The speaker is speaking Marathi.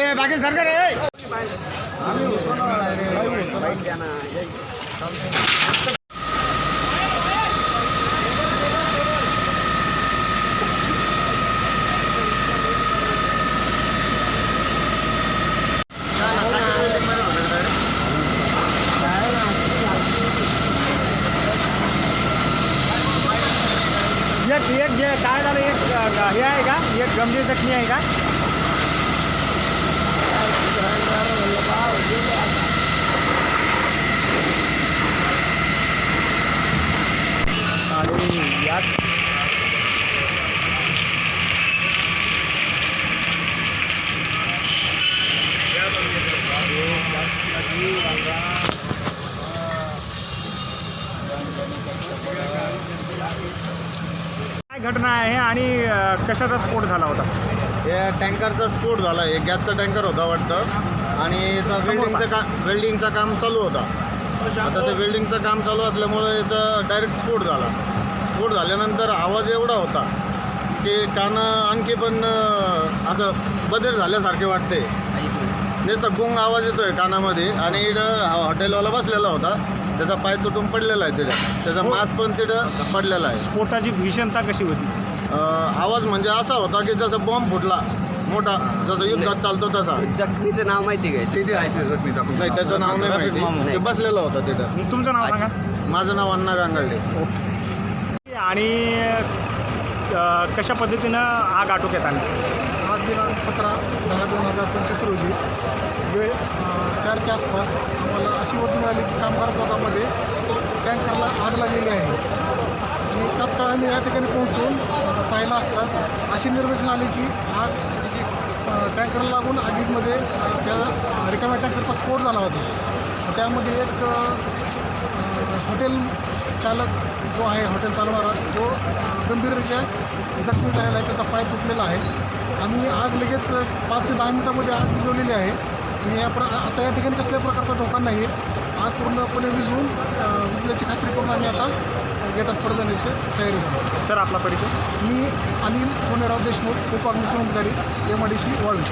ए बाकी सरकार ए एक एक जे काय झालं? एक हे आहे का? एक गंभीर जखमी आहे का? काय घटना आहे आणि कशाचा स्फोट झाला होता? या टँकरचा स्फोट झाला. एक गॅसचा टँकर होता वाटतं. आणि याचा वेल्डिंगचं काम वेल्डिंगचं काम चालू होता. आता ते वेल्डिंगचं काम चालू असल्यामुळं याचा डायरेक्ट स्फोट झाला. स्फोट झाल्यानंतर आवाज एवढा होता की कान आणखी पण असं बदल झाल्यासारखे वाटते. नुसतं गुंग आवाज येतोय कानामध्ये आणि इकडं हॉटेलवाला बसलेला होता. त्याचा पाय तुटून पडलेला आहे तिथं. त्याचा मास्क पण तिथं पडलेला आहे. स्फोटाची भीषणता कशी होती? अं, आवाज म्हणजे असा होता की जसं बॉम्ब फुटला मोठा जसं युद्धात चालतो तसा. जखमीचं नाव माहिती घ्यायचं नाही त्याचं नाव नाही माहिती. ते बसलेलं होतं तिथं. तुमचं नाव सांगा. माझं नाव अण्णा गांगर्डे आणि अ, कशा पद्धतीनं आग आटोक्यात आणली? आज दिनांक सतरा दहा दोन हजार पंचवीस रोजी वेळ चारच्या आसपास आम्हाला अशी बातमी मिळाली की कामगार चौकामध्ये टँकरला आग लागलेली आहे. आणि तात्काळ आम्ही या ठिकाणी पोहोचून पाहिला पाहिलं असता अशी निर्देशन आली की आग टँकरला लागून आगीमध्ये त्या रिकाम्या टँकरचा स्फोट झाला होता. त्यामध्ये एक हॉटेल चालक जो आहे हॉटेल चालवणारा तो गंभीररित्या जखमी झालेला आहे त्याचा पाय तुटलेला आहे. आम्ही आग लगेच पाच ते दहा मिनिटामध्ये आग विझवलेली आहे. आणि या प्र आता या ठिकाणी कसल्याही प्रकारचा धोका नाही आहे आग पूर्णपणे विझवून अं, विझल्याची खात्री करून आम्ही आता गेटात परत जाण्याची तयारी करतो. सर आपला परिचय? मी अनिल सोनेराव देशमुख उपअग्निशमन अधिकारी एम आय डी सी वाळवी.